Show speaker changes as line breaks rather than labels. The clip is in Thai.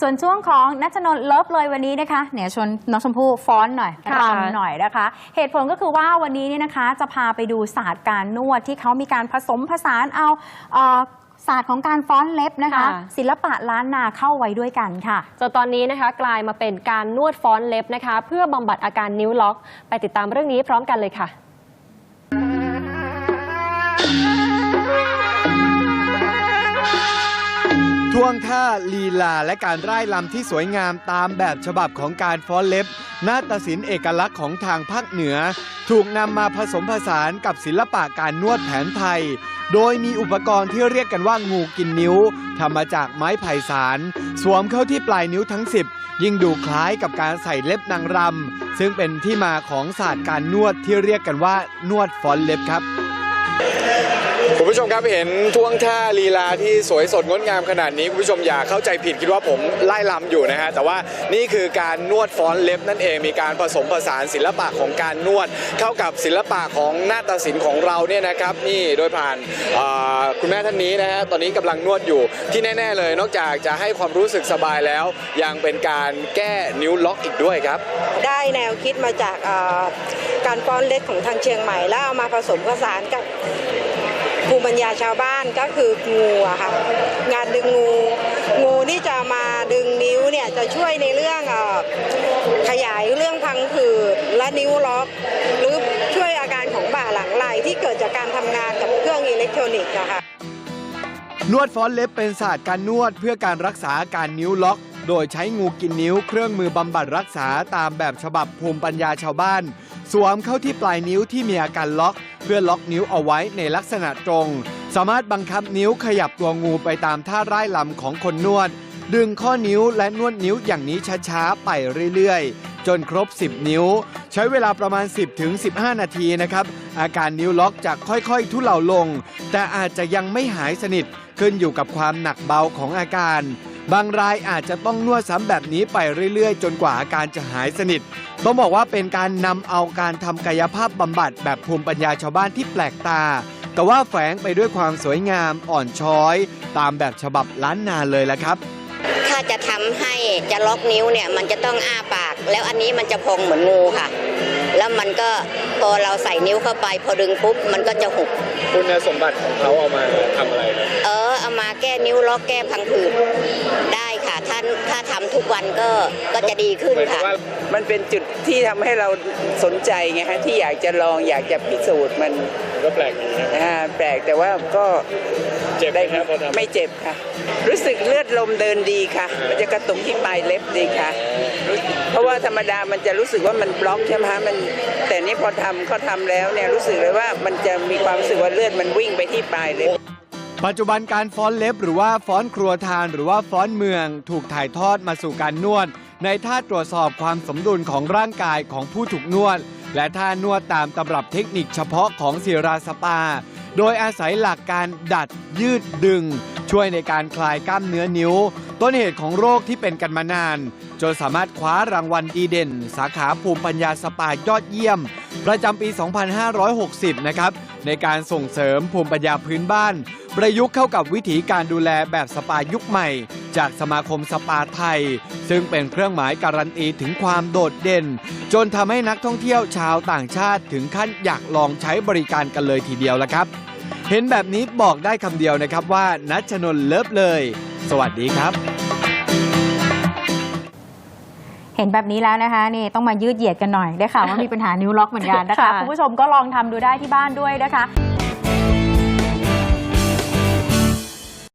ส่วนช่วงของนัชนนท์เลิฟเลยวันนี้นะคะเนี่ยชวนน้องชมพู่ฟ้อนหน่อย
ค่ะ
รำหน่อยนะคะ เหตุผลก็คือว่าวันนี้เนี่ยนะคะจะพาไปดูศาสตร์การนวดที่เขามีการผสมผสานเอาเอ่อศาสตร์ของการฟ้อนเล็บนะคะ
ค่ะ
ศิลปะล้านนาเข้าไว้ด้วยกันค่ะ
จนตอนนี้นะคะ กลายมาเป็นการนวดฟ้อนเล็บนะคะ เพื่อบำบัดอาการนิ้วล็อก ไปติดตามเรื่องนี้พร้อมกันเลยค่ะ
ท่วงท่าลีลาและการร่ายลำที่สวยงามตามแบบฉบับของการฟ้อนเล็บ นาฏศิลป์เอกลักษณ์ของทางภาคเหนือ ถูกนำมาผสมผสานกับศิลปะการนวดแผนไทย โดยมีอุปกรณ์ที่เรียกกันว่างูกินนิ้วทำมาจากไม้ไผ่สาร สวมเข้าที่ปลายนิ้วทั้ง 10 ยิ่งดูคล้ายกับการใส่เล็บนางรำซึ่งเป็นที่มาของศาสตร์การนวดที่เรียกกันว่านวดฟ้อนเล็บครับ
คุณผู้ชมครับเห็นท่วงท่าลีลาที่สวยสดงดงามขนาดนี้คุณผู้ชมอย่าเข้าใจผิดคิดว่าผมไล่ลำอยู่นะฮะแต่ว่านี่คือการนวดฟ้อนเล็บนั่นเองมีการผสมผสานศิลปะของการนวด เข้ากับศิลปะของนาฏศิลป์ของเราเนี่ยนะครับ นี่โดยผ่านเอ่อคุณแม่ท่านนี้นะฮะตอนนี้กำลังนวดอยู่ที่แน่ ๆ เลย นอกจากจะให้ความรู้สึกสบายแล้ว ยังเป็นการแก้นิ้วล็อกอีกด้วยครับ
ได้แนวคิดมาจากเอ่อการฟ้อนเล็กของทางเชียงใหม่ แล้วเอามาผสมผสานกับ ปัญญาชาวบ้านก็คืองูอะค่ะงานดึงงู งูนี่จะมาดึงนิ้วเนี่ยจะช่วยในเรื่องอขยายเรื่องพังผืดและนิ้วล็อก หรือช่วยอาการของบ่าหลังไหลที่เกิดจากการทำงานกับเครื่องอิเล็กทรอนิกส์อะค่ะ
นวดฟ้อนเล็บเป็นศาสตร์การนวดเพื่อการรักษาอาการนิ้วล็อก โดยใช้งูกินนิ้วเครื่องมือบำบัดรักษาตามแบบฉบับภูมิปัญญาชาวบ้าน สวมเข้าที่ปลายนิ้วที่มีอาการล็อก เพื่อล็อกนิ้วเอาไว้ในลักษณะตรง สามารถบังคับนิ้วขยับตัวงูไปตามท่าร่ายลำของคนนวด ดึงข้อนิ้วและนวดนิ้วอย่างนี้ช้าๆไปเรื่อยๆ จนครบ 10 นิ้ว ใช้เวลาประมาณ 10-15ถึง15นาทีนะครับอาการนิ้วล็อกจะค่อยๆ ทุเลาลง แต่อาจจะยังไม่หายสนิทขึ้นอยู่กับความหนักเบาของอาการ บางรายอาจจะต้องนวดซ้ำแบบนี้ไปเรื่อยๆ จนกว่าอาการจะหายสนิท ต้องบอกว่าเป็นการนำเอาการทำกายภาพบำบัดแบบภูมิปัญญาชาวบ้านที่แปลกตา แต่ว่าแฝงไปด้วยความสวยงามอ่อนช้อย ตามแบบฉบับล้านนาเลยละครับ
ถ้าจะทำให้จะล็อกนิ้วเนี่ยมันจะต้องอ้าปาก แล้วอันนี้มันจะพองเหมือนงูค่ะ แล้วมันก็ พอเราใส่นิ้วเข้าไป พอดึงปุ๊บมันก็จะหุบ
คุณสมบัติของเขาเอามาทำอะไรครับ
เออเอามาแก้นิ้วล็อกแก้พังผืดได้ค่ะถ้าถ้า ทำทุกวันก็ก็จะดีขึ้น
เหมือนกับ
ค่ะ
ว่า
มันเป็นจุดที่ทำให้เราสนใจไงฮะที่อยากจะลองอยากจะพิสูจน์มัน
ก็แปลกดีนะ
อ่าแปลกแต่ว่าก็
เจ็บไหม
ได้
ครับพอทำ
ไม่เจ็บค่ะ รู้สึกเลือดลมเดินดีค่ะ มันจะกระตุกที่ปลายเล็บดีค่ะรู้เพราะว่าธรรมดามันจะรู้สึกว่ามันบล็อกใช่ไหมฮะมัน แต่นี่พอทำเขาทำแล้วเนี่ยรู้สึกเลยว่ามันจะมีความรู้สึกว่าเลือดมันวิ่งไปที่ปลายเล็บ
ปัจจุบันการฟ้อนเล็บหรือว่าฟ้อนครัวทานหรือว่าฟ้อนเมือง ถูกถ่ายทอดมาสู่การนวด ในท่าตรวจสอบความสมดุลของร่างกายของผู้ถูกนวด และท่านวดตามตำรับเทคนิคเฉพาะของศิราสปา โดยอาศัยหลักการดัดยืดดึง ช่วยในการคลายกล้ามเนื้อนิ้ว ต้นเหตุของโรคที่เป็นกันมานาน จนสามารถคว้ารางวัลดีเด่น สาขาภูมิปัญญาสปายอดเยี่ยม ประจำปี 2560 นะครับในการส่งเสริมภูมิปัญญาพื้นบ้าน ประยุกต์เข้ากับวิถีการดูแลแบบสปายุคใหม่ จากสมาคมสปาไทย ซึ่งเป็นเครื่องหมายการันตีถึงความโดดเด่น จนทำให้นักท่องเที่ยวชาวต่างชาติถึงขั้นอยากลองใช้บริการกันเลยทีเดียวละครับ เห็นแบบนี้บอกได้คำเดียวนะครับว่านัชนนเลิฟเลย สวัสดีครับ
เห็นแบบนี้แล้วนะคะนี่ต้องมายืดเหยียดกันหน่อยได้ค่ะว่ามีปัญหานิ้วล็อกเหมือนกันนะคะ
ค่ะ
คุณผู้ชมก็ลองทำดูได้ที่บ้านด้วยนะคะ